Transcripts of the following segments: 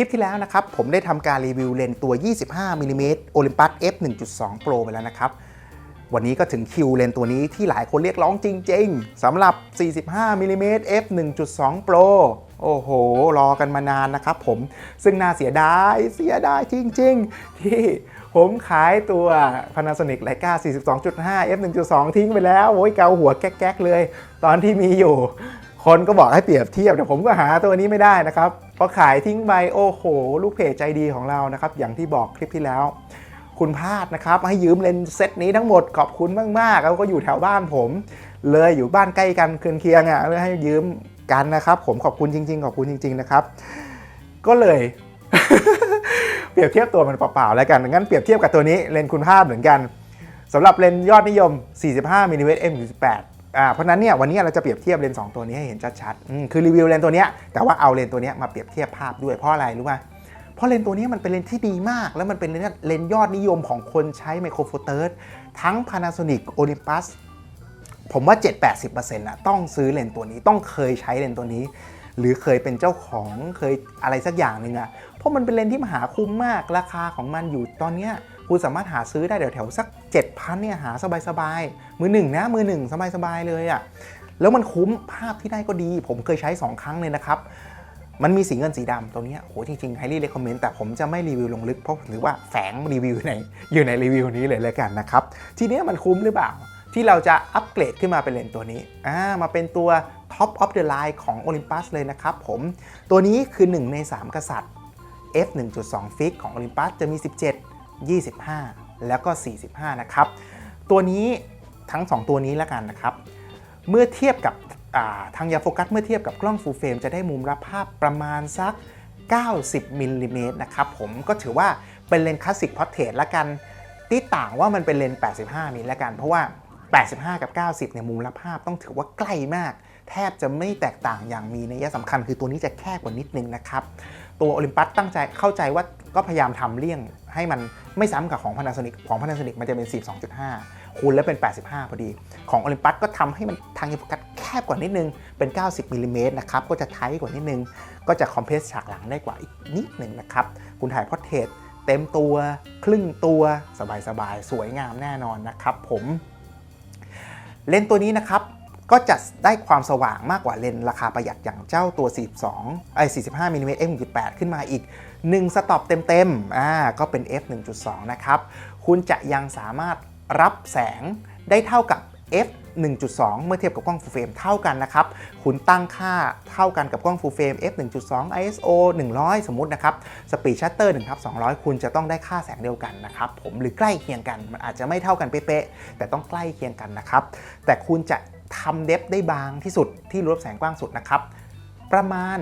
คลิปที่แล้วนะครับผมได้ทำการรีวิวเลนส์ตัว 25มิลลิเมตร Olympus f 1.2 Pro ไปแล้วนะครับ วันนี้ก็ถึงคิวเลนส์ตัวนี้ที่หลายคนเรียกร้องจริงๆสำหรับ 45มิลลิเมตร f 1.2 Pro โอ้โห รอกันมานานนะครับผมซึ่งน่าเสียดาย เสียดายจริงๆ ที่ผมขายตัว Panasonic Leica 42.5 f 1.2 ทิ้งไปแล้วโอ้ยเกาหัวแก๊กๆเลย ตอนที่มีอยู่ คนก็บอกให้เปรียบเทียบแต่ผมก็หาตัวนี้ไม่ได้นะครับ พอขายทิ้งไปโอ้โห ลูกเพจใจดีของเรานะครับ อย่างที่บอกคลิปที่แล้ว คุณพาดนะครับ ให้ยืมเลนส์เซตนี้ทั้งหมดขอบคุณมากๆแล้วก็อยู่แถวบ้านผม เลยอยู่บ้านใกล้กันเคืนเคียงอะเลยให้ยืมกันนะครับ ผมขอบคุณจริง ๆ ขอบคุณจริง ๆนะครับ ก็เลยเปรียบเทียบตัวมันเปล่าๆแล้วกันงั้นเปรียบเทียบกับตัวนี้เลนส์คุณภาพเหมือนกันสำหรับเลนส์ยอดนิยม 45มิลลิ เพราะนั้นเนี่ยวันนี้เราจะเปรียบเทียบเลนส์สองตัวนี้ให้เห็นชัดๆคือรีวิวเลนส์ตัวนี้แต่ว่าเอาเลนส์ตัวนี้มาเปรียบเทียบภาพด้วยเพราะอะไรรู้ป่ะเพราะเลนส์ตัวนี้มันเป็นเลนส์ที่ดีมาก แล้วมันเป็นเลนเลนส์ยอดนิยมของคนใช้ไมโครโฟเตอร์ทั้ง Panasonic Olympus ผมว่า 7-80%นะต้องซื้อเลนส์ตัวนี้ต้องเคยใช้เลนส์ตัวนี้ หรือเคยเป็นเจ้าของเคยอะไรสักอย่างหนึ่งอะเพราะมันเป็นเลนส์ที่มหาคุ้มมากราคาของมันอยู่ตอนเนี้ย คุณสามารถหาซื้อได้แถวๆสัก 7,000เนี่ยหาสบายๆมือหนึ่งนะมือหนึ่งสบายๆเลยอะแล้วมันคุ้มภาพที่ได้ก็ดี ผมเคยใช้ 2 ครั้งเลยนะครับ มันมีสีเงินสีดำตัวนี้โหจริงๆไฮรี่เลคคอมเมนต์แต่ผมจะไม่รีวิวลงลึกเพราะถือว่าแฝงรีวิวในอยู่ในรีวิวนี้เลยเลยกันนะครับ ทีนี้มันคุ้มหรือเปล่า ที่เราจะอัปเกรดขึ้นมาเป็นเลนส์ตัวนี้อ่ามาเป็นตัว Top of the Line ของ Olympus เลยนะครับผมตัวนี้คือ 1 ใน 3 กษัตริย์ f 1.2ฟิกของ Olympus จะมี 17 25 แล้วก็ 45 นะครับ ตัวนี้ทั้ง 2 ตัวนี้แล้วกันนะครับ เมื่อเทียบกับาทางยาโฟกัสเมื่อเทียบกับกล้อง full frame จะได้มุมรับภาพประมาณสัก 90มิลลิเมตรนะครับผมก็ถือว่าเป็นเลนส์คลาสสิกพอร์เทรตละกันที่ต่างว่ามันเป็นเลนส์85มิลละกัน เพราะว่า 85 กับ 90เนี่ยมุมรับภาพต้องถือว่าใกล้มาก แทบจะไม่แตกต่างอย่างมีนัยสำคัญ คือตัวนี้จะแคบกว่านิดนึงนะครับ ตัวโอลิมปัสตั้งใจเข้าใจว่าก็พยายามทำเลี่ยง ให้มันไม่ซ้ำกับของ Panasonic ของ Panasonic มันจะเป็น 42.5 คูณแล้วเป็น 85 พอดี ของโอลิมปัสก็ทำให้มันทางยาโฟกัสแคบกว่านิดนึง เป็น 90มิลลิเมตรนะครับ ก็จะไทกว่านิดนึง ก็จะคอมเพรสฉากหลังได้กว่าอีกนิดหนึ่งนะครับ คุณถ่ายพอร์เทรตเต็มตัวครึ่งตัวสบายๆสวยงามแน่นอนนะครับผม เลนส์ตัวนี้นะครับ ก็จะได้ความสว่างมากกว่าเลนส์ราคาประหยัดอย่างเจ้าตัว 42ไอ้45มิลลิเมตร f 1.8 ขึ้นมาอีก 1 สต็อปเต็มๆอ่าก็เป็น f 1.2 นะครับ คุณจะยังสามารถรับแสงได้เท่ากับ f 1.2 เมื่อเทียบกับกล้อง full frame เท่ากันนะครับ คุณตั้งค่าเท่ากันกับกล้อง full frame f 1.2 ISO 100 สมมุตินะครับ speed shutter 1ทับ200 คุณจะต้องได้ค่าแสงเดียวกันนะครับ ผมหรือใกล้เคียงกัน มันอาจจะไม่เท่ากันเป๊ะๆแต่ต้องใกล้เคียงกันนะครับ แต่คุณจะ ทำเดฟได้บางที่สุดที่รูรับแสงกว้างสุดนะครับ ประมาณ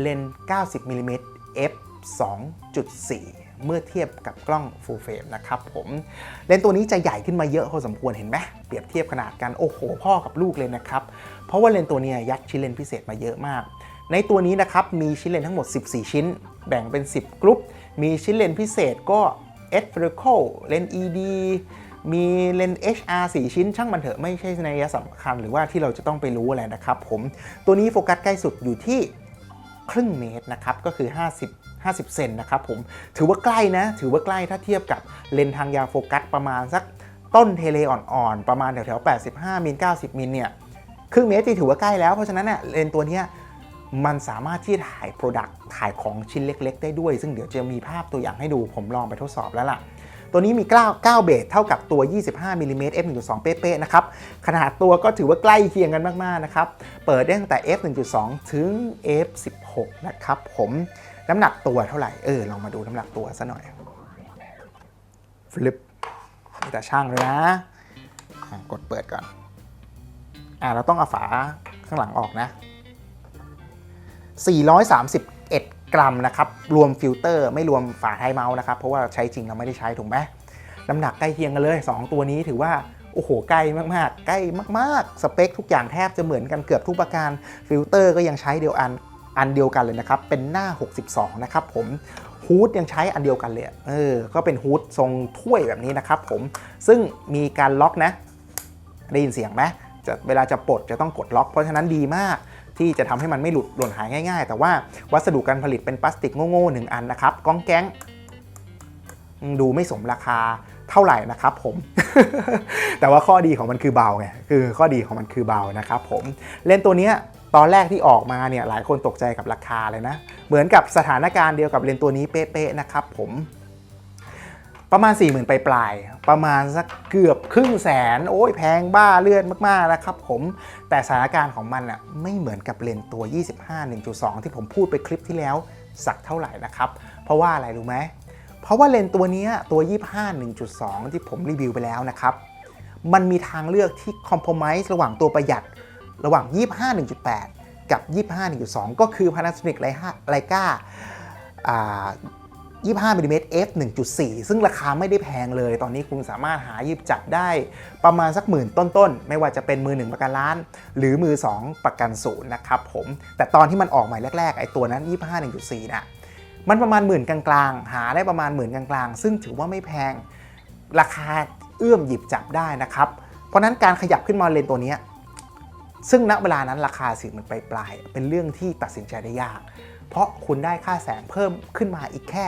เลนส์90มิลลิเมตร f 2.4 เมื่อเทียบกับกล้อง full frame นะครับผมเลนส์ตัวนี้จะใหญ่ขึ้นมาเยอะพอสมควรเห็นไหมเปรียบเทียบขนาดกัน โอ้โห พ่อกับลูกเลยนะครับ เพราะว่าเลนส์ตัวนี้ยัดชิ้นเลนส์พิเศษมาเยอะมาก ในตัวนี้นะครับมีชิ้นเลนส์ทั้งหมด 14 ชิ้น แบ่งเป็น 10กรุ๊ปมีชิ้นเลนส์พิเศษก็ s f e r i c a l เลนส์ ED มีเลนส์ HR 4 ชิ้นช่างมันเถอะไม่ใช่ในยะสำคัญหรือว่าที่เราจะต้องไปรู้อะไรนะครับผมตัวนี้โฟกัสใกล้สุดอยู่ที่ครึ่งเมตรนะครับก็คือ 50 50 เซนนะครับผมถือว่าใกล้นะ ถือว่าใกล้ถ้าเทียบกับเลนส์ทางยาวโฟกัสประมาณสักต้นเทเลอ่อนๆ ประมาณแถวๆ 85 มิล 90 มิลเนี่ยครึ่งเมตรที่ถือว่าใกล้แล้ว เพราะฉะนั้นเนี่ยเลนส์ตัวนี้มันสามารถที่ถ่ายโปรดักต์ถ่ายของชิ้นเล็ก ๆ ได้ด้วย ซึ่งเดี๋ยวจะมีภาพตัวอย่างให้ดูผมลองไปทดสอบแล้วล่ะ ตัวนี้มี 9 9 เบสเท่ากับตัว 25มิลลิเมตร f 1.2เป๊ะๆนะครับ ขนาดตัวก็ถือว่าใกล้เคียงกันมากๆนะครับ เปิดได้ตั้งแต่ f 1.2ถึง f 16นะครับผมน้ำหนักตัวเท่าไหร่ เออ ลองมาดูน้ำหนักตัวซะหน่อยฟลิปแต่ช่างเลยนะ กดเปิดก่อน อ่าเราต้องเอาฝาข้างหลังออกนะ 431 กรัมนะครับ รวมฟิลเตอร์ไม่รวมฝาไทยเมาส์นะครับ เพราะว่าใช้จริงเราไม่ได้ใช้ถูกไหมน้ำหนักใกล้เคียงกันเลย 2 ตัวนี้ถือว่า โอ้โห ใกล้มากๆ ใกล้มากๆ สเปคทุกอย่างแทบจะเหมือนกันเกือบทุกประการ ฟิลเตอร์ก็ยังใช้เดียวอันอันเดียวกันเลยนะครับ เป็นหน้า 62 นะครับผมฮูดยังใช้อันเดียวกันเลยเออ ก็เป็นฮูดทรงถ้วยแบบนี้นะครับผม ซึ่งมีการล็อกนะ ได้ยินเสียงไหม จะเวลาจะปลดจะต้องกดล็อก เพราะฉะนั้นดีมากที่จะทำให้มันไม่หลุดหล่นหายง่ายๆ แต่ว่าวัสดุการผลิตเป็นพลาสติกโง่ๆหนึ่งอันนะครับก้องแก๊งดูไม่สมราคาเท่าไหร่นะครับผม แต่ว่าข้อดีของมันคือเบาไง คือข้อดีของมันคือเบานะครับผมเลนตัวเนี้ยตอนแรกที่ออกมาเนี่ยหลายคนตกใจกับราคาเลยนะ เหมือนกับสถานการณ์เดียวกับเลนตัวนี้เป๊ะๆนะครับผม ประมาณ 4 0,000 ไปปลายๆประมาณสักเกือบครึ่งแสน โอ้ยแพงบ้าเลือดมากๆนะครับผม แต่สถานการณ์ของมันอะไม่เหมือนกับเลนส์ตัว 25 1.2 ที่ผมพูดไปคลิปที่แล้วสักเท่าไหร่นะครับ เพราะว่าอะไรรู้ไหม เพราะว่าเลนตัวนี้ตัว 25 1.2 ที่ผมรีวิวไปแล้วนะครับ มันมีทางเลือกที่คอมเพมไ s e ระหว่างตัวประหยัดระหว่าง 25 1.8 กับ 25 1.2 ก็คือ Panasonic Leica อ่า25มิลลิเมตร f 1.4 ซึ่งราคาไม่ได้แพงเลย ตอนนี้คุณสามารถหาหยิบจับได้ประมาณสักหมื่นต้นๆ ไม่ว่าจะเป็นมือ 1 ประกันล้าน หรือมือ 2 ประกันศูนย์นะครับผม แต่ตอนที่มันออกใหม่แรกๆ ไอ้ตัวนั้น 25 1.4 น่ะ มันประมาณหมื่นกลางๆ หาได้ประมาณหมื่นกลางๆ ซึ่งถือว่าไม่แพง ราคาเอื้อมหยิบจับได้นะครับ เพราะนั้นการขยับขึ้นมาเลนตัวนี้ซึ่งณเวลานั้นราคาสี่หมื่นปปลาย เป็นเรื่องที่ตัดสินใจได้ยาก เพราะคุณได้ค่าแสงเพิ่มขึ้นมาอีกแค่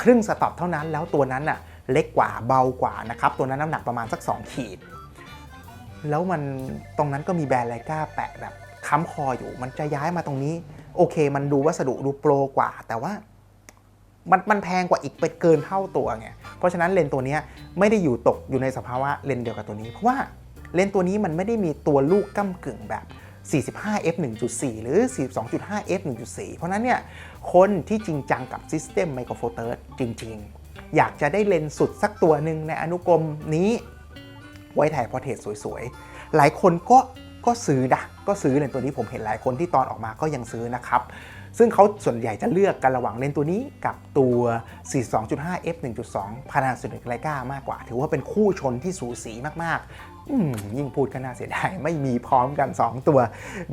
ครึ่งสต็อปเท่านั้น แล้วตัวนั้นน่ะเล็กกว่าเบากว่านะครับตัวนั้นน้ำหนักประมาณสัก 2 ขีด แล้วมันตรงนั้นก็มีแบรนด์ไลกาแปะแบบค้ำคออยู่ มันจะย้ายมาตรงนี้ โอเค มันดูวัสดุดูโปรกว่า แต่ว่ามันมันแพงกว่าอีกไปเกินเท่าตัวไงเพราะฉะนั้นเลนตัวนี้ไม่ได้อยู่ตกอยู่ในสภาวะเลนเดียวกับตัวนี้ เพราะว่าเลนตัวนี้มันไม่ได้มีตัวลูกก้ากึ่งแบบ 45 f 1.4 หรือ 42.5 f 1.4 เพราะนั้นเนี่ยคนที่จริงจังกับ System Micro Four Third จริง ๆ อยากจะได้เลนส์สุดสักตัวหนึ่งในอนุกรมนี้ไว้ถ่ายพอร์เทรตสวยๆ หลายคนก็ก็ซื้อนะก็ซื้อเลนส์ตัวนี้ผมเห็นหลายคนที่ตอนออกมาก็ยังซื้อนะครับ ซึ่งเขาส่วนใหญ่จะเลือกกันระหว่างเลนส์ตัวนี้กับตัว 42.5 f 1.2 Panasonic Leica มากกว่า ถือว่าเป็นคู่ชนที่สูสีมากๆ ยิ่งพูดก็น่าเสียดายไม่มีพร้อมกัน 2 ตัว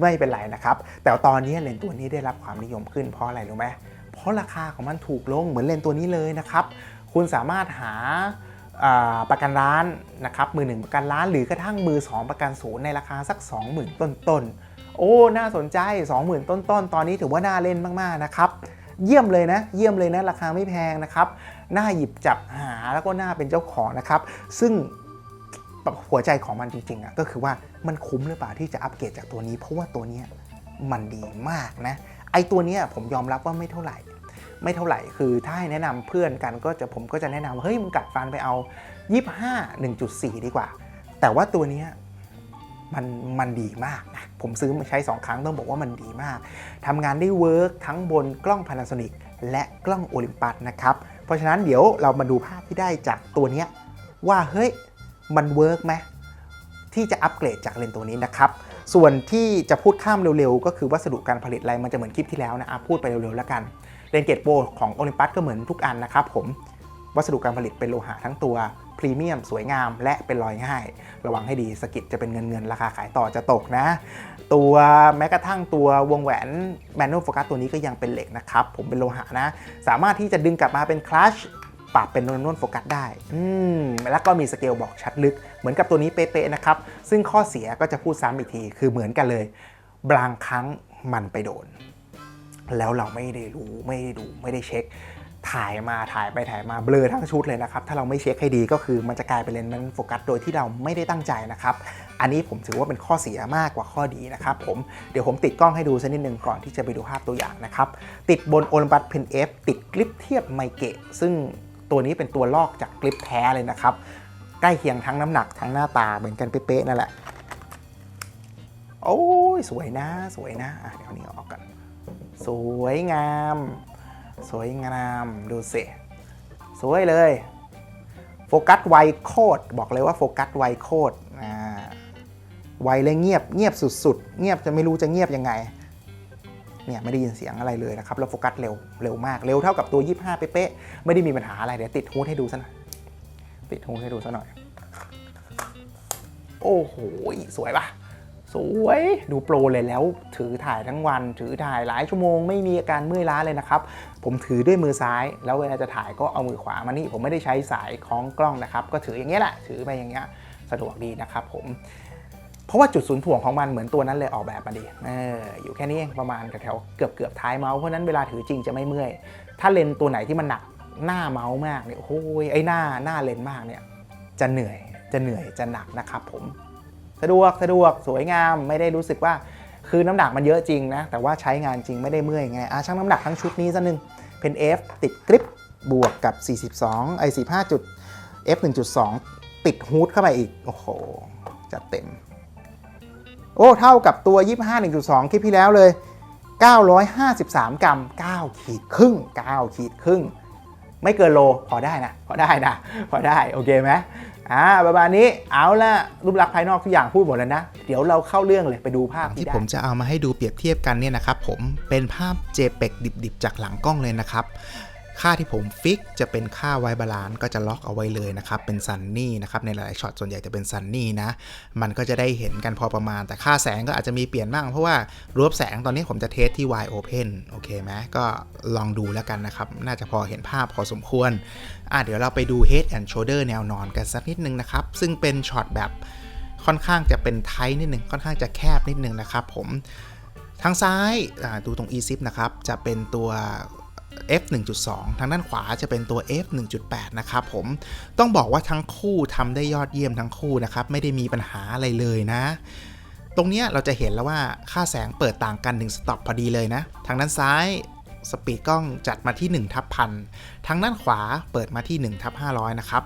ไม่เป็นไรนะครับ แต่ตอนนี้เลนส์ตัวนี้ได้รับความนิยมขึ้นเพราะอะไรรู้ไหมเพราะราคาของมันถูกลงเหมือนเลนส์ตัวนี้เลยนะครับ คุณสามารถหาประกันร้านนะครับมือหนึ่งประกันร้านหรือกระทั่งมือ 2 ประกันศูนย์ในราคาสัก 20,000 ต้นๆโอ้ น่าสนใจ 20,000 ต้นๆตอนนี้ถือว่าน่าเล่นมากๆนะครับเยี่ยมเลยนะ เยี่ยมเลยนะ ราคาไม่แพงนะครับ น่าหยิบจับหาแล้วก็น่าเป็นเจ้าของนะครับ ซึ่ง หัวใจของมันจริงๆอะก็คือว่ามันคุ้มหรือเปล่าที่จะอัปเกรดจากตัวนี้ เพราะว่าตัวนี้มันดีมากนะไอตัวนี้ผมยอมรับว่าไม่เท่าไหร่ ไม่เท่าไหร่คือถ้าให้แนะนำเพื่อนกันก็จะผมก็จะแนะนำว่าเฮ้ยมึงกัดฟันไปเอา 25 1.4 ดีกว่า แต่ว่าตัวนี้มันมันดีมากนะผมซื้อมาใช้ 2 ครั้งต้องบอกว่ามันดีมากทำงานได้เวิร์กทั้งบนกล้อง Panasonic และกล้อง Olympus นะครับ เพราะฉะนั้นเดี๋ยวเรามาดูภาพที่ได้จากตัวนี้ว่าเฮ้ย มันเวิร์กไหมที่จะอัปเกรดจากเลนส์ตัวนี้นะครับ ส่วนที่จะพูดข้ามเร็วๆ ก็คือวัสดุการผลิตอะไรมันจะเหมือนคลิปที่แล้วนะพูดไปเร็วๆแล้วกันเลนเกตโปรของโอลิมปัสก็เหมือนทุกอันนะครับผมวัสดุการผลิตเป็นโลหะทั้งตัวพรีเมียมสวยงามและเป็นรอยง่าย ระวังให้ดีสกิดจะเป็นเงินเงินๆราคาขายต่อจะตกนะ ตัวแม้กระทั่งตัววงแหวนแมนนวลโฟกัสตัวนี้ก็ยังเป็นเหล็กนะครับ ผมเป็นโลหะนะ สามารถที่จะดึงกลับมาเป็นคลัช ปรับเป็นนวลโฟกัสได้ อืม แล้วก็มีสเกลบอกชัดลึก เหมือนกับตัวนี้เป๊ะๆนะครับ ซึ่งข้อเสียก็จะพูดซ้ำอีกที คือเหมือนกันเลย บางครั้งมันไปโดน แล้วเราไม่ได้รู้ ไม่ได้ดู ไม่ได้เช็ค ถ่ายมา ถ่ายไป ถ่ายมา เบลอทั้งชุดเลยนะครับ ถ้าเราไม่เช็คให้ดีก็คือมันจะกลายเป็นเลนส์นั้นโฟกัส โดยที่เราไม่ได้ตั้งใจนะครับ อันนี้ผมถือว่าเป็นข้อเสียมากกว่าข้อดีนะครับ ผม เดี๋ยวผมติดกล้องให้ดูสักนิดนึงก่อนที่จะไปดูภาพตัวอย่างนะครับ ติดบน Olympus Pen F ติดกริปเทียบไมเกะซึ่ง ตัวนี้เป็นตัวลอกจากกริปแท้เลยนะครับ ใกล้เคียงทั้งน้ำหนักทั้งหน้าตาเหมือนกันเป๊ะๆนั่นแหละ โอ้ยสวยนะสวยนะะเดี๋ยวนี้ออกกัน สวยงาม สวยงามดูสิสวยเลยโฟกัสไวโคตรบอกเลยว่าโฟกัสไวโคตรอ่าไวเลยเงียบเงียบสุดๆ เงียบจะไม่รู้จะเงียบยังไง เนี่ยไม่ได้ยินเสียงอะไรเลยนะครับแล้วโฟกัสเร็วเร็วมากเร็วเท่ากับตัว 25 เป๊ะๆไม่ได้มีปัญหาอะไรเดี๋ยวติดฮูดให้ดูซะหน่อยติดฮูดให้ดูซะหน่อย โอ้โหสวยปะสวยดูโปรเลยแล้วถือถ่ายทั้งวัน ถือถ่ายหลายชั่วโมงไม่มีอาการเมื่อยล้าเลยนะครับ ผมถือด้วยมือซ้าย แล้วเวลาจะถ่ายก็เอามือขวามานี่ผมไม่ได้ใช้สายคล้องกล้องนะครับ ก็ถืออย่างเงี้ยแหละถือไปอย่างเงี้ยสะดวกดีนะครับผม เพราะว่าจุดศูนย์ถ่วงของมันเหมือนตัวนั้นเลยออกแบบมาดีเอออยู่แค่นี้เองประมาณแถวเกือบเกือบท้ายเมาส์เพราะนั้นเวลาถือจริงจะไม่เมื่อย ถ้าเลนส์ตัวไหนที่มันหนักหน้าเมาส์มากเนี่ยโอ้ยไอ้หน้าหน้าเลนส์มากเนี่ยจะเหนื่อยจะเหนื่อยจะหนักนะครับผม สะดวกสะดวกสวยงามไม่ได้รู้สึกว่าคือน้ำหนักมันเยอะจริงนะ แต่ว่าใช้งานจริงไม่ได้เมื่อยไงอะช่างน้ำหนักทั้งชุดนี้ซะหนึ่งเป็น F ติดกริปบวกกับ 42ไอ้45จุด F 1.2 ติดฮูดเข้าไปอีก โอ้โห จัดเต็ม โอ้เท่ากับตัว 25 1.2 คลิปที่แล้วเลย 953 กรัม 9 ขีดครึ่ง 9 ขีดครึ่ง ไม่เกินโล พอได้นะ พอได้นะ พอได้ โอเคไหมอ่าประมาณนี้ เอาละรูปลักษณ์ภายนอกทุกอย่างพูดหมดแล้วนะ เดี๋ยวเราเข้าเรื่องเลยไปดูภาพที่ผมจะเอามาให้ดูเปรียบเทียบกันเนี่ยนะครับผม เป็นภาพ JPEG ดิบๆ จากหลังกล้องเลยนะครับ ค่าที่ผมฟิกจะเป็นค่าไวบาลานก็จะล็อกเอาไว้เลยนะครับ เป็นซันนี่นะครับ ในหลายๆช็อตส่วนใหญ่จะเป็นซันนี่นะ มันก็จะได้เห็นกันพอประมาณ แต่ค่าแสงก็อาจจะมีเปลี่ยนบ้าง เพราะว่ารวบแสงตอนนี้ผมจะเทสที่ wide open โอเคไหมก็ลองดูแล้วกันนะครับ น่าจะพอเห็นภาพพอสมควร อะเดี๋ยวเราไปดู head and shoulder แนวนอนกันสักนิดนึงนะครับ ซึ่งเป็นช็อตแบบค่อนข้างจะเป็นไทนิดนึง ค่อนข้างจะแคบนิดนึงนะครับ ผม ทางซ้ายดูตรง e-zip นะครับ จะเป็นตัว f 1.2 ทางด้านขวาจะเป็นตัว f 1.8 นะครับผม ต้องบอกว่าทั้งคู่ทำได้ยอดเยี่ยมทั้งคู่นะครับ ไม่ได้มีปัญหาอะไรเลยนะ ตรงนี้เราจะเห็นแล้วว่าค่าแสงเปิดต่างกัน1สต็อปพอดีเลยนะ ทางด้านซ้ายสปีดกล้องจัดมาที่1ทับพันทางด้านขวาเปิดมาที่1ทับ500 นะครับ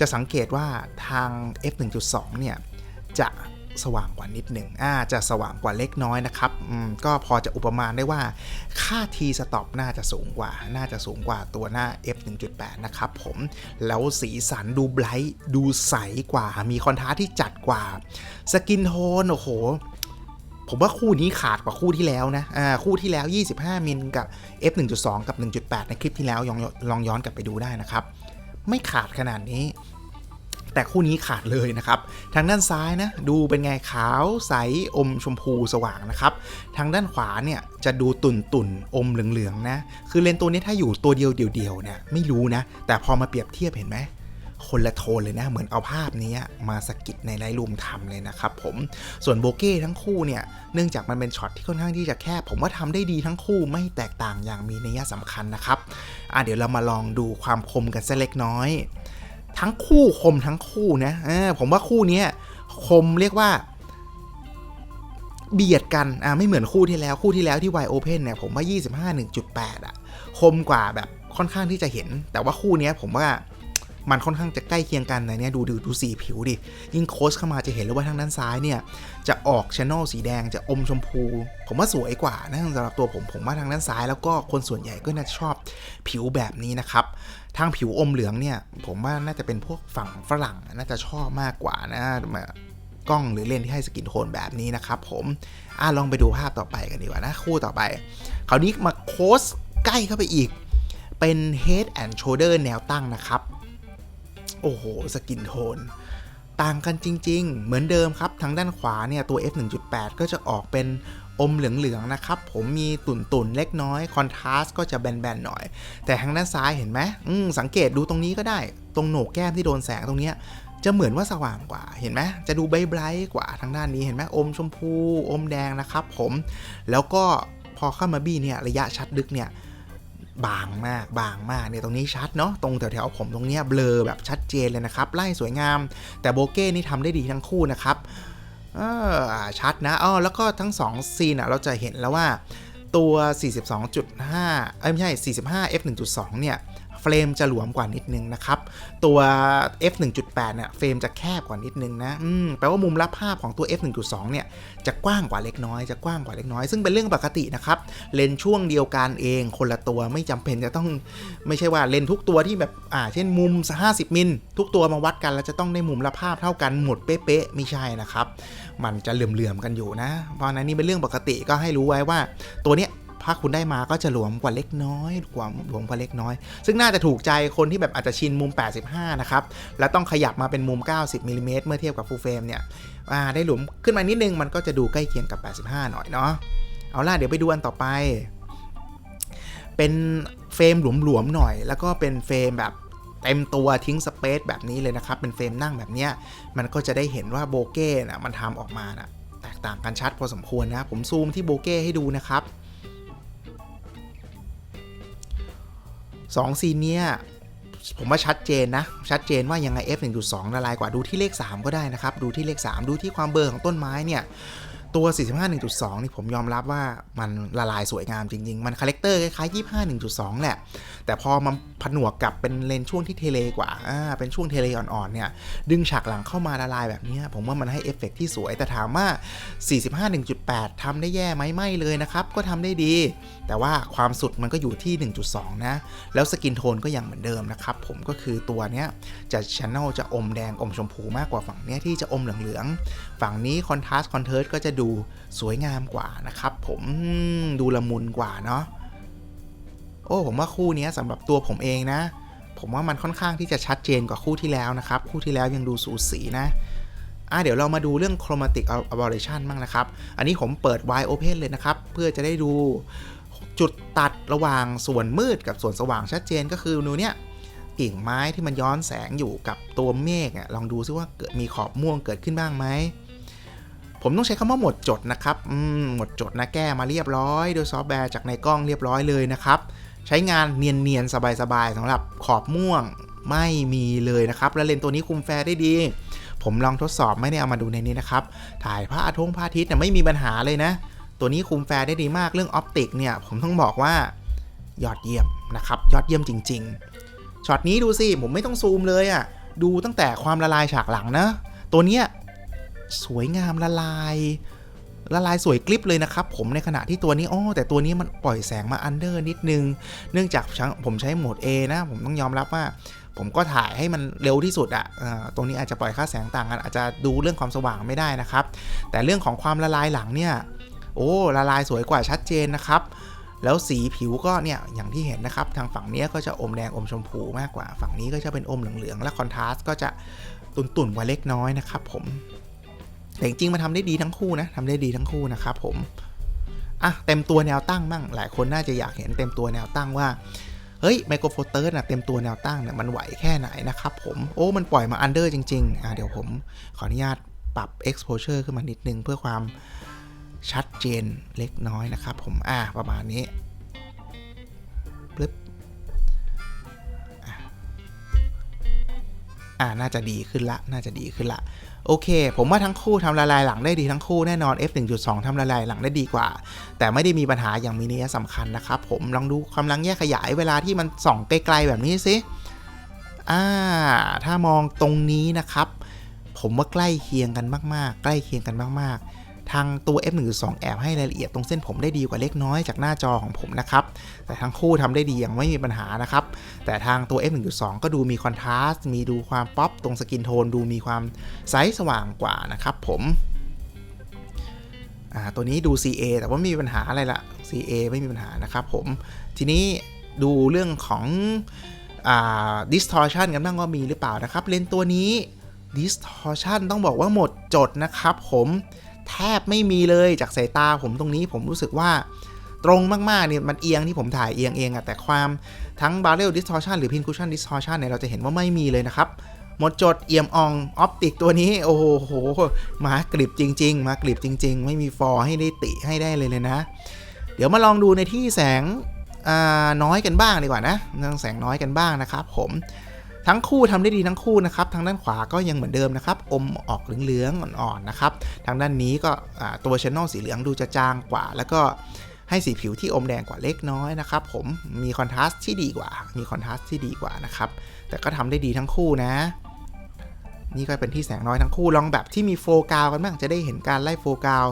จะสังเกตว่าทาง f 1.2 เนี่ยจะ สว่างกว่านิดหนึ่งอ่าจะสว่างกว่าเล็กน้อยนะครับอืมก็พอจะอุปมาได้ว่าค่า T stop น่าจะสูงกว่า น่าจะสูงกว่าตัวหน้า f 1.8 นะครับผม แล้วสีสันดูไบรท์ดูใสกว่า มีคอนทราสที่จัดกว่า สกินโทน โอ้โห ผมว่าคู่นี้ขาดกว่าคู่ที่แล้วนะ อ่า คู่ที่แล้ว 25 มิลกับ f 1.2 กับ 1.8 ในคลิปที่แล้วลองลองย้อนกลับไปดูได้นะครับ ไม่ขาดขนาดนี้ แต่คู่นี้ขาดเลยนะครับ ทางด้านซ้ายนะดูเป็นไงขาวใสอมชมพูสว่างนะครับ ทางด้านขวาเนี่ยจะดูตุ่นตุ่นๆอมเหลืองๆนะ คือเลนส์ตัวนี้ถ้าอยู่ตัวเดียวเดียวๆเนี่ยไม่รู้นะ แต่พอมาเปรียบเทียบเห็นไหมคนละโทนเลยนะ เหมือนเอาภาพนี้มาสกิดในไลท์รูมทำเลยนะครับผม ส่วนโบเก้ทั้งคู่เนี่ย เนื่องจากมันเป็นช็อตที่ค่อนข้างที่จะแคบ ผมว่าทำได้ดีทั้งคู่ไม่แตกต่างอย่างมีนัยสำคัญนะครับ อะเดี๋ยวเรามาลองดูความคมกันสักเล็กน้อย ทั้งคู่คมทั้งคู่นะอผมว่าคู่เนี้ยคมเรียกว่า เบียดกันอ่าไม่เหมือนคู่ที่แล้วคู่ที่แล้วที่ Wide Open เนี่ยผมว่า 25 1.8อะคมกว่าแบบค่อนข้างที่จะเห็น แต่ว่าคู่เนี้ยผมว่ามันค่อนข้างจะใกล้เคียงกันในเนี้ยดูดูดูสีผิวดิ ยิ่งโคสเข้ามาจะเห็นเลยว่าทางด้านซ้ายเนี่ย จะออกช n นลสีแดงจะอมชมพู ผมว่าสวยกว่านะสำหรับตัวผมผมว่าทางด้านซ้ายแล้วก็คนส่วนใหญ่ก็น่าจะชอบผิวแบบนี้นะครับ ทางผิวอมเหลืองเนี่ย ผมว่าน่าจะเป็นพวกฝั่งฝรั่งน่าจะชอบมากกว่านะมากล้องหรือเลนที่ให้สกินโทนแบบนี้นะครับผมอะลองไปดูภาพต่อไปกันดีกว่านะ คู่ต่อไปคราวนี้มาโคสใกล้เข้าไปอีก เป็น Head and Shoulder แนวตั้งนะครับ โอ้โห สกินโทน ต่างกันจริง ๆ เหมือนเดิมครับ ทางด้านขวาเนี่ย ตัว f 1.8 ก็จะออกเป็น อมเหลืองๆนะครับ ผมมีตุ่นๆเล็กน้อยคอนทราสก็จะแบนๆหน่อย แต่ทางด้านซ้ายเห็นไหมอืมสังเกตดูตรงนี้ก็ได้ ตรงโหนกแก้มที่โดนแสงตรงเนี้ยจะเหมือนว่าสว่างกว่าเห็นไหมจะดูไบรท์กว่าทางด้านนี้เห็นไหมอมชมพู อมแดงนะครับ ผมแล้วก็พอเข้ามาบี้เนี่ยระยะชัดลึกเนี่ยบางมากบางมากเนี่ยตรงนี้ชัดเนาะตรงแถวๆผมตรงเนี้ยเบลอแบบชัดเจนเลยนะครับไล่สวยงาม แต่โบเก้นี่ทำได้ดีทั้งคู่นะครับ เออชัดนะอ๋อแล้วก็ทั้ง2ซีนอะเราจะเห็นแล้วว่าตัว 42.5 เอ้ยไม่ใช่ 45 f 1.2 เนี่ย เฟรมจะหลวมกว่านิดนึงนะครับ ตัว f 1.8 เนี่ย เฟรมจะแคบกว่านิดนึงนะ อืม แปลว่ามุมรับภาพของตัว f 1.2 เนี่ย จะกว้างกว่าเล็กน้อย จะกว้างกว่าเล็กน้อย ซึ่งเป็นเรื่องปกตินะครับ เลนช่วงเดียวกันเอง คนละตัวไม่จำเป็นจะต้อง ไม่ใช่ว่าเลนทุกตัวที่แบบ อ่า เช่นมุม 50 มิล ทุกตัวมาวัดกันแล้วจะต้องได้มุมรับภาพเท่ากันหมดเป๊ะๆ ไม่ใช่นะครับ มันจะเหลื่อมๆกันอยู่นะ เพราะฉะนั้นนี่เป็นเรื่องปกติก็ให้รู้ไว้ว่า ตัวเนี้ยถ้าคุณได้มาก็จะหลวมกว่าเล็กน้อยกว่าหลวมกว่าเล็กน้อย ซึ่งน่าจะถูกใจคนที่แบบอาจจะชินมุม 85 นะครับ แล้วต้องขยับมาเป็นมุม 90มิลลิเมตรเมื่อเทียบกับฟูลเฟรมเนี่ยได้หลวมขึ้นมานิดนึงมันก็จะดูใกล้เคียงกับ 85 หน่อยเนาะเอาล่ะเดี๋ยวไปดูอันต่อไป เป็นเฟรมหลวมๆหน่อย แล้วก็เป็นเฟรมแบบ เต็มตัวทิ้งสเปซแบบนี้เลยนะครับ เป็นเฟรมนั่งแบบเนี้ยมันก็จะได้เห็นว่าโบเก้นะมันทำออกมานะแตกต่างกันชัดพอสมควรนะ ผมซูมที่โบเก้ให้ดูนะครับสองซีนเนี้ยผมว่าชัดเจนนะ ชัดเจนว่ายังไง f 1.2ละลายกว่าดูที่เลข 3 ก็ได้นะครับ ดูที่เลข 3 ดูที่ความเบลอร์ของต้นไม้เนี่ย ตัว 45 1.2 นี่ผมยอมรับว่ามันละลายสวยงามจริง ๆ มันคาแรคเตอร์คล้ายๆ 25 1.2 แหละ แต่พอมันผนวกกับเป็นเลนช่วงที่เทเลกว่า อ่า เป็นช่วงเทเลอ่อนๆ เนี่ย ดึงฉากหลังเข้ามาละลายแบบนี้ผมว่ามันให้เอฟเฟกต์ที่สวย แต่ถามว่า 45 1.8ทำได้แย่ไหมไม่เลยนะครับ ก็ทำได้ดี แต่ว่าความสุดมันก็อยู่ที่ 1.2 นะ แล้วสกินโทนก็ยังเหมือนเดิมนะครับ ผมก็คือตัวเนี้ยจะช n น l จะอมแดงอมชมพูมากกว่าฝั่งเนี้ยที่จะอมเหลืองๆ ฝั่งนี้คอนทราสต์คอนเท s ร์ก็จะดูสวยงามกว่านะครับ ผมดูละมุนกว่าเนาะโอ้ผมว่าคู่นี้สำหรับตัวผมเองนะ ผมว่ามันค่อนข้างที่จะชัดเจนกว่าคู่ที่แล้วนะครับ คู่ที่แล้วยังดูสูสีนะอะเดี๋ยวเรามาดูเรื่อง chromatic aberration บ้างนะครับ อันนี้ผมเปิด wide open เลยนะครับ เพื่อจะได้ดู จุดตัดระหว่างส่วนมืดกับส่วนสว่างชัดเจนก็คือนูเนี้ยกิ่งไม้ที่มันย้อนแสงอยู่กับตัวเมฆอะลองดูซิว่าเกิดมีขอบม่วงเกิดขึ้นบ้างไหมผมต้องใช้คำว่าหมดจดนะครับหมดจดนะแก้มาเรียบร้อย โดยซอฟต์แวร์จากในกล้องเรียบร้อยเลยนะครับ ใช้งานเนียนๆ สบายๆสำหรับขอบม่วงไม่มีเลยนะครับ และเลนส์ตัวนี้คุมแฟร์ได้ดี ผมลองทดสอบไม่ได้เอามาดูในนี้นะครับ ถ่ายพระอาทงพระอาทิตย์เนี่ยไม่มีปัญหาเลยนะ ตัวนี้คุมแฟร์ได้ดีมากเรื่องออปติกเนี่ยผมต้องบอกว่ายอดเยี่ยมนะครับยอดเยี่ยมจริงๆช็อตนี้ดูสิผมไม่ต้องซูมเลยอะ่ะดูตั้งแต่ความละลายฉากหลังนะ ตัวเนี้ยสวยงามละลายละลายสวยกลิปเลยนะครับ ผมในขณะที่ตัวนี้อ๋อแต่ตัวนี้มันปล่อยแสงมาอันเดอร์นิดนึง เนื่องจากผมใช้โหมด A นะ ผมต้องยอมรับว่า ผมก็ถ่ายให้มันเร็วที่สุดอะ่ะตรงนี้อาจจะปล่อยค่าแสงต่างกันอาจจะดูเรื่องความสว่างไม่ได้นะครับ แต่เรื่องของความละลายหลังเนี่ย โอ้ละลายสวยกว่าชัดเจนนะครับ แล้วสีผิวก็เนี่ยอย่างที่เห็นนะครับ ทางฝั่งนี้ก็จะอมแดงอมชมพูมากกว่า ฝั่งนี้ก็จะเป็นอมเหลืองๆและคอนทราสต์ก็จะตุ่นๆกว่าเล็กน้อยนะครับผมแต่จริงๆมันทำได้ดีทั้งคู่นะทำได้ดีทั้งคู่นะครับผมอะเต็มตัวแนวตั้งบ้างหลายคนน่าจะอยากเห็นเต็มตัวแนวตั้งว่าเฮ้ยไมโครโฟเตอร์นะเต็มตัวแนวตั้งเนี่ยมันไหวแค่ไหนนะครับผมโอ้มันปล่อยมาอันเดอร์จริงๆอะเดี๋ยวผมขออนุญาตปรับ exposure ขึ้นมานิดนึงเพื่อความ ชัดเจนเล็กน้อยนะครับ ผมอ่าประมาณนี้ปึ๊บอะอ่าน่าจะดีขึ้นละ น่าจะดีขึ้นละโอเค ผมว่าทั้งคู่ทำละลายหลังได้ดีทั้งคู่แน่นอน f 1.2ทำละลายหลังได้ดีกว่า แต่ไม่ได้มีปัญหาอย่างมีนัยสำคัญนะครับผมลองดูกำลังแยกขยายเวลาที่มันส่องไกลๆแบบนี้สิอ่าถ้ามองตรงนี้นะครับ ผมว่าใกล้เคียงกันมากๆ ใกล้เคียงกันมากๆ ทางตัว F1.2 แอบให้รายละเอียดตรงเส้นผมได้ดีกว่าเล็กน้อยจากหน้าจอของผมนะครับ แต่ทั้งคู่ทำได้ดีอย่างไม่มีปัญหานะครับ แต่ทางตัว F1.2 ก็ดูมีคอนทราสต์มีดูความป๊อปตรงสกินโทน ดูมีความไซส์สว่างกว่านะครับผมอ่าตัวนี้ดู CA แต่ว่าไม่มีปัญหาอะไรละ CA ไม่มีปัญหานะครับผม ทีนี้ดูเรื่องของอ distortion กันบ้างว่ามีหรือเปล่านะครับ เลนตัวนี้ distortion ต้องบอกว่าหมดจดนะครับผม แทบไม่มีเลยจากสายตาผมตรงนี้ผมรู้สึกว่าตรงมากๆเนี่ยมันเอียงที่ผมถ่ายเอียงเองอะแต่ความทั้ง barrel distortion หรือ pin cushion distortion เนี่ยเราจะเห็นว่าไม่มีเลยนะครับ หมดจดเอี่ยมอองออปติกตัวนี้ โอ้โห มากริบจริง ๆ มากริบจริง ๆ ไม่มีฟอร์ให้ได้ติให้ได้เลยเลยนะ เดี๋ยวมาลองดูในที่แสงน้อยกันบ้างดีกว่านะเรื่องแสงน้อยกันบ้างนะครับผม ทั้งคู่ทำได้ดีทั้งคู่นะครับทางด้านขวาก็ยังเหมือนเดิมนะครับอมออกเหลืองๆอ่อนๆนะครับทางด้านนี้ก็ตัวชแนลสีเหลืองดูจะจางกว่า แล้วก็ให้สีผิวที่อมแดงกว่าเล็กน้อยนะครับผมมีคอนทราสต์ที่ดีกว่า มีคอนทราสต์ที่ดีกว่านะครับแต่ก็ทำได้ดีทั้งคู่นะ นี่ก็เป็นที่แสงน้อยทั้งคู่ลองแบบที่มีโฟกาวกันบ้างจะได้เห็นการไล่โฟกาว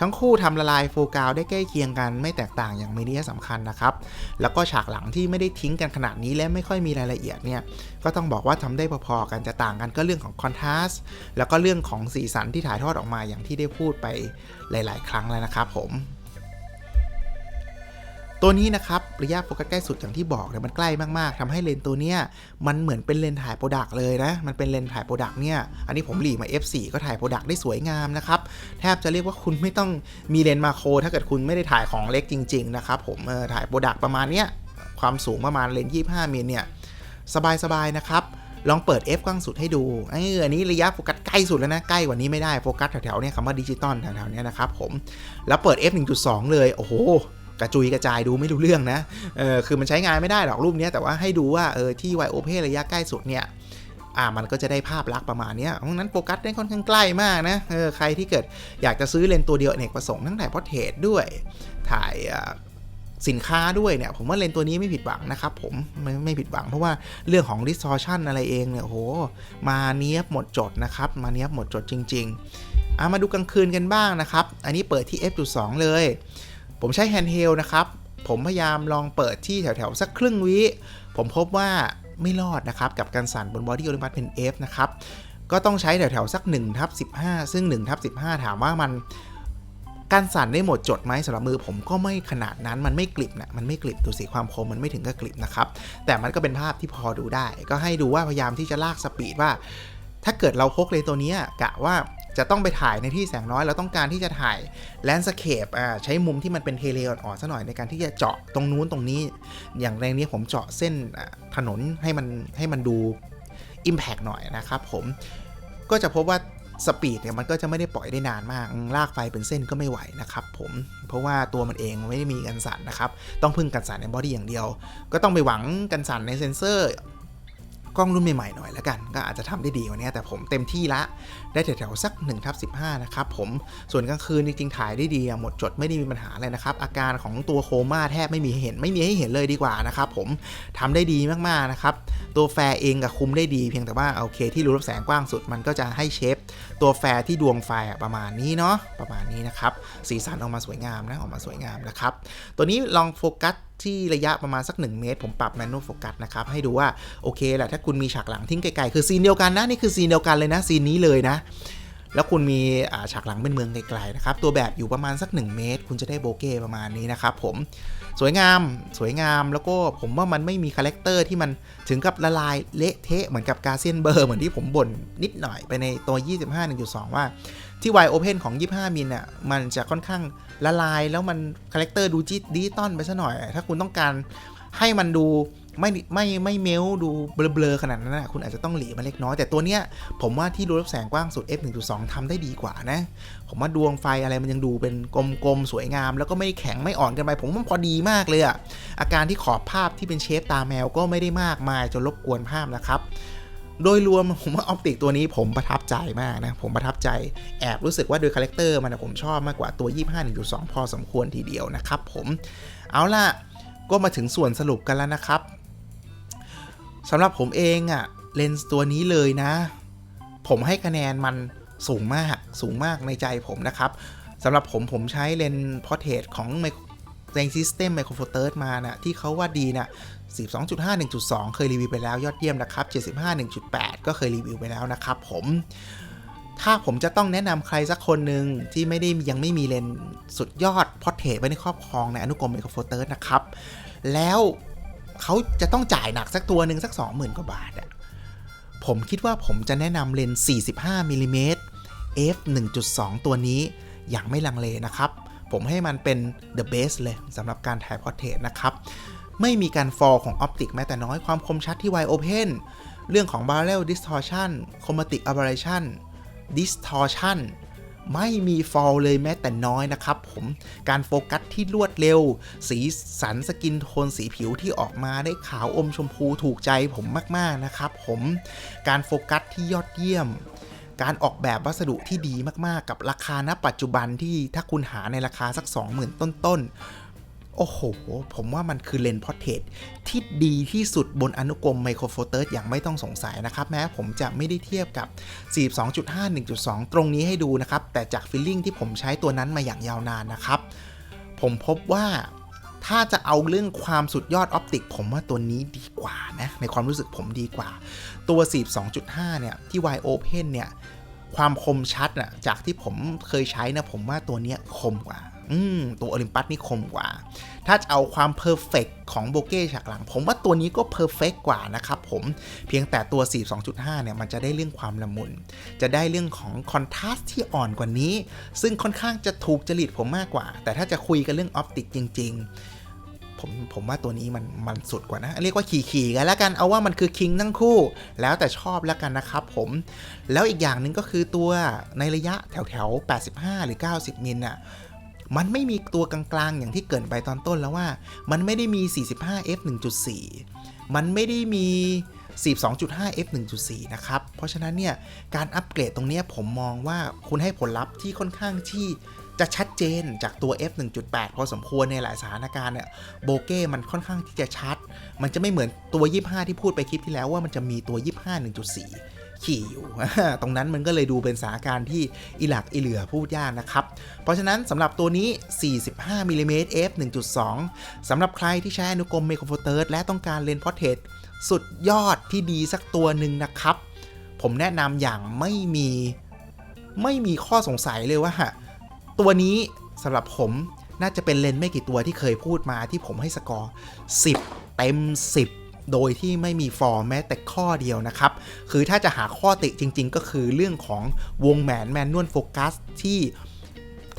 ทั้งคู่ทำละลายโฟกาวได้ใกล้เคียงกันไม่แตกต่างอย่างมีนัยสำคัญนะครับ แล้วก็ฉากหลังที่ไม่ได้ทิ้งกันขนาดนี้และไม่ค่อยมีรายละเอียดเนี่ยก็ต้องบอกว่าทำได้พอๆกันจะต่างกันก็เรื่องของคอนทราสต์แล้วก็เรื่องของสีสันที่ถ่ายทอดออกมาอย่างที่ได้พูดไปหลาย ๆ ครั้งแล้วนะครับผม ตัวนี้นะครับระยะโฟกัสใกล้สุดอย่างที่บอกเนี่ยมันใกล้มากๆทำให้เลนตัวเนี้ยมันเหมือนเป็นเลนถ่ายโปรดักต์เลยนะมันเป็นเลนถ่ายโปรดักต์เนี่ยอันนี้ผมหลีมา f4 ก็ถ่ายโปรดักต์ได้สวยงามนะครับแทบจะเรียกว่าคุณไม่ต้องมีเลนมาโคร ถ้าเกิดคุณไม่ได้ถ่ายของเล็กจริง ๆ นะครับผมถ่ายโปรดักต์ประมาณเนี้ยความสูงประมาณเลน25มิลเนี่ยสบายๆนะครับลองเปิด F กว้างสุดให้ดูเอออันนี้ระยะโฟกัสใกล้สุดแล้วนะ ใกล้กว่านี้ไม่ได้ โฟกัสแถวๆเนี่ยคำว่าดิจิตอลแถวๆเนี้ยนะครับผม แล้วเปิด F 1.2 เลย โอ้โห กระจุยกระจายดูไม่รู้เรื่องนะเออคือมันใช้งานไม่ได้หรอกรูปนี้แต่ว่าให้ดูว่าเออที่ y o p ระยะใกล้สุดเนี่ยอ่ามันก็จะได้ภาพลักษณ์ประมาณนี้เพราะนั้นโฟกัสได้ค่อนข้างใกล้มากนะเออใครที่เกิดอยากจะซื้อเลนส์ตัวเดียวเนกประสงค์ทั้งถ่ายพอร์เทรตด้วย ถ่ายสินค้าด้วยเนี่ย ผมว่าเลนส์ตัวนี้ไม่ผิดหวังนะครับผมไม่ไม่ผิดหวังเพราะว่าเรื่องของ distortion อะไรเองเนี่ยโอ้โหมาเนี้ยบหมดจดนะครับ มาเนี้ยบหมดจดจริง ๆ อะมาดูกลางคืนกันบ้างนะครับ อันนี้เปิดที่ f.2 เลย ผมใช้ handheld นะครับ ผมพยายามลองเปิดที่แถวๆ สักครึ่งวิ ผมพบว่าไม่รอดนะครับ กับการสั่นบน body Olympus Pen F นะครับ ก็ต้องใช้แถวๆ สัก1ทับ15 ซึ่ง1ทับ15 ถามว่ามันการสั่นได้หมดจดไหมสำหรับมือผมก็ไม่ขนาดนั้นมันไม่กลิบนะมันไม่กลิบดูสิความคมมันไม่ถึงกับกลิบนะครับ แต่มันก็เป็นภาพที่พอดูได้ ก็ให้ดูว่าพยายามที่จะลากสปีดว่า ถ้าเกิดเราพกเลนส์ตัวเนี้ยกะว่า จะต้องไปถ่ายในที่แสงน้อย เราต้องการที่จะถ่ายแลนด์สเคปอ่าใช้มุมที่มันเป็นเทเลอ่อนๆซะหน่อยในการที่จะเจาะตรงนู้นตรงนี้ อย่างในนี้ผมเจาะเส้นถนนให้มันให้มันดู Impact หน่อยนะครับผมก็จะพบว่าสปีดเนี่ยมันก็จะไม่ได้ปล่อยได้นานมาก ลากไฟเป็นเส้นก็ไม่ไหวนะครับผมเพราะว่าตัวมันเองไม่ได้มีกันสั่นนะครับ ต้องพึ่งกันสั่นในบอดี้อย่างเดียว ก็ต้องไปหวังกันสั่นในเซนเซอร์ กล้องรุ่นใหม่ๆหน่อยแล้วกัน ก็อาจจะทำได้ดีกว่านี้แต่ผมเต็มที่ละ ได้แถวๆสัก1ทับ15 นะครับผมส่วนกลางคืนจริงๆถ่ายได้ดีหมดจดไม่ได้มีปัญหาเลยนะครับ อาการของตัวโคม่าแทบไม่มีให้เห็นไม่มีให้เห็นเลยดีกว่านะครับผมทำได้ดีมากๆนะครับตัวแฟร์เองกับคุมได้ดีเพียงแต่ว่าโอเค ที่รูรับแสงกว้างสุดมันก็จะให้เชฟตัวแฟร์ที่ดวงไฟประมาณนี้เนาะประมาณนี้นะครับสีสันออกมาสวยงามนะออกมาสวยงามนะครับตัวนี้ลองโฟกัส ที่ระยะประมาณสัก 1 เมตร ผมปรับแมนนวลโฟกัสนะครับ ให้ดูว่า โอเคแหละถ้าคุณมีฉากหลังทิ้งไกลๆ คือซีนเดียวกันนะ นี่คือซีนเดียวกันเลยนะ ซีนนี้เลยนะ แล้วคุณมีฉากหลังเป็นเมืองไกลๆนะครับ ตัวแบบอยู่ประมาณสัก 1 เมตร คุณจะได้โบเก้ประมาณนี้นะครับผมสวยงามสวยงามแล้วก็ผมว่ามันไม่มีคาแรคเตอร์ที่มันถึงกับละลายเละเทะเหมือนกับกาเซียนเบอร์เหมือนที่ผมบ่นนิดหน่อยไปในตัว 25 1.2 ว่า ที่ Y Open ของ 25 มิลน่ะมันจะค่อนข้างละลายแล้วมันคาแรคเตอร์ดูจิตดิจิตอลไปซะหน่อย ถ้าคุณต้องการให้มันดูไม่ไม่ไม่เมลดูเบลอๆขนาดนั้นนะคุณอาจจะต้องหลีมาเล็กน้อย แต่ตัวเนี้ยผมว่าที่รูรับแสงกว้างสุด f 1.2ทำได้ดีกว่านะ ผมว่าดวงไฟอะไรมันยังดูเป็นกลมๆ สวยงาม แล้วก็ไม่แข็งไม่อ่อนเกันไป ผมว่าพอดีมากเลยอะอาการที่ขอบภาพที่เป็นเชฟตาแมวก็ไม่ได้มากมายจนรบกวนภาพนะครับ โดยรวมผมว่าออปติกตัวนี้ผมประทับใจมากนะ ผมประทับใจแอบรู้สึกว่าโดยคาแรคเตอร์มันนะผมชอบมากกว่าตัว 25 1.2พอสมควรทีเดียวนะครับผมเอาล่ะก็มาถึงส่วนสรุปกันแล้วนะครับสำหรับผมเองอะเลนส์ตัวนี้เลยนะ ผมให้คะแนนมันสูงมากสูงมากในใจผมนะครับสำหรับผมผมใช้เลนส์พอร์เทรตของ ในซิสเต็มไมโครโฟเตอร์มานะที่เขาว่าดีนะ12.5 1.2 เคยรีวิวไปแล้วยอดเยี่ยมนะครับ 75 1.8 ก็เคยรีวิวไปแล้วนะครับผม ถ้าผมจะต้องแนะนำใครสักคนหนึ่งที่ไม่ได้ยังไม่มีเลนส์สุดยอดพอเทรตไว้ในครอบครองในอนุกรมไมโครโฟเตอร์นะครับ แล้วเขาจะต้องจ่ายหนักสักตัวหนึ่งสัก 20,000 กว่าบาทอะผมคิดว่าผมจะแนะนำเลนส์45มิลลิเมตร f 1.2 ตัวนี้อย่างไม่ลังเลนะครับ ผมให้มันเป็น the best เลยสำหรับการถ่ายพอร์เทรตนะครับ ไม่มีการฟอลของออปติกแม้แต่น้อยความคมชัดที่ wide open เรื่องของ barrel distortion chromatic aberration distortion ไม่มีฟอลเลยแม้แต่น้อยนะครับผมการโฟกัสที่รวดเร็ว สีสันสกินโทนสีผิวที่ออกมาได้ขาวอมชมพูถูกใจผมมาก ๆ นะครับผมการโฟกัสที่ยอดเยี่ยม การออกแบบวัสดุที่ดีมากๆ กับราคาณปัจจุบันที่ถ้าคุณหาในราคาสัก 20,000 ต้นๆ โอ้โห ผมว่ามันคือเลนส์พอร์เทรตที่ดีที่สุดบนอนุกรมไมโครโฟเตอร์อย่างไม่ต้องสงสัยนะครับ แม้ผมจะไม่ได้เทียบกับ 42.5 1.2 ตรงนี้ให้ดูนะครับ แต่จากฟีลลิ่งที่ผมใช้ตัวนั้นมาอย่างยาวนานนะครับ ผมพบว่า ถ้าจะเอาเรื่องความสุดยอดออปติก ผมว่าตัวนี้ดีกว่านะ ในความรู้สึกผมดีกว่า ตัว 42.5 เนี่ย ที่ Wide Open เนี่ย ความคมชัดอะจากที่ผมเคยใช้นะ ผมว่าตัวเนี้ยคมกว่า อืมตัวโอลิมปัสนี่คมกว่า ถ้าจะเอาความเพอร์เฟกของโบเก้ฉากหลัง ผมว่าตัวนี้ก็เพอร์เฟกกว่านะครับผมเพียงแต่ตัว 42.5 เนี่ย มันจะได้เรื่องความละมุน จะได้เรื่องของคอนทราสต์ที่อ่อนกว่านี้ ซึ่งค่อนข้างจะถูกจริตผมมากกว่า แต่ถ้าจะคุยกันเรื่องออปติกจริง ๆ ผมผมว่าตัวนี้มันมันสุดกว่านะ เรียกว่าขี่ขี่กันแล้วกันเอาว่ามันคือคิงทั้งคู่ แล้วแต่ชอบแล้วกันนะครับผมแล้วอีกอย่างหนึ่งก็คือตัวในระยะแถวแถว85 หรือ 90 มิลน่ะ มันไม่มีตัวกลางๆ อย่างที่เกินไปตอนต้นแล้วว่า มันไม่ได้มี 45 f 1.4 มันไม่ได้มี 42.5 f 1.4 นะครับ เพราะฉะนั้นเนี่ย การอัปเกรดตรงนี้ผมมองว่าคุณให้ผลลัพธ์ที่ค่อนข้างที่จะชัดเจนจากตัว f 1.8 พอสมควรในหลายสถานการณ์เนี่ยโบเก้มันค่อนข้างที่จะชัด มันจะไม่เหมือนตัว 25 ที่พูดไปคลิปที่แล้วว่ามันจะมีตัว 25 1.4 ขี่อยู่ ตรงนั้นมันก็เลยดูเป็นสถานการณ์ที่อีหลักอีเหลือพูดยากนะครับ เพราะฉะนั้นสำหรับตัวนี้ 45มิลลิเมตร f 1.2 สำหรับใครที่ใช้อนุกรมเมโครโฟเตอร์และต้องการเลนส์พอร์เทรตสุดยอดที่ดีสักตัวหนึ่งนะครับ ผมแนะนำอย่างไม่มีไม่มีข้อสงสัยเลยว่า ตัวนี้สำหรับผมน่าจะเป็นเลนส์ไม่กี่ตัวที่เคยพูดมาที่ผมให้สกอร์ 10 เต็ม 10 โดยที่ไม่มีฟอร์แม้แต่ข้อเดียวนะครับ คือถ้าจะหาข้อติจริง ๆ ก็คือเรื่องของวงแหมนแมนนวลโฟกัสที่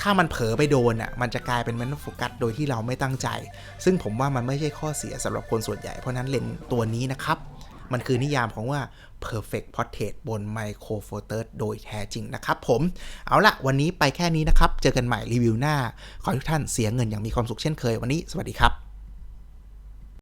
ถ้ามันเผลอไปโดนอะ มันจะกลายเป็นแมนนวลโฟกัสโดยที่เราไม่ตั้งใจ ซึ่งผมว่ามันไม่ใช่ข้อเสียสำหรับคนส่วนใหญ่ เพราะนั้นเลนส์ตัวนี้นะครับ มันคือนิยามของว่า perfect portrait บน micro four third โดยแท้จริงนะครับผม เอาละวันนี้ไปแค่นี้นะครับ เจอกันใหม่รีวิวหน้า ขอทุกท่านเสียเงินอย่างมีความสุขเช่นเคยวันนี้ สวัสดีครับ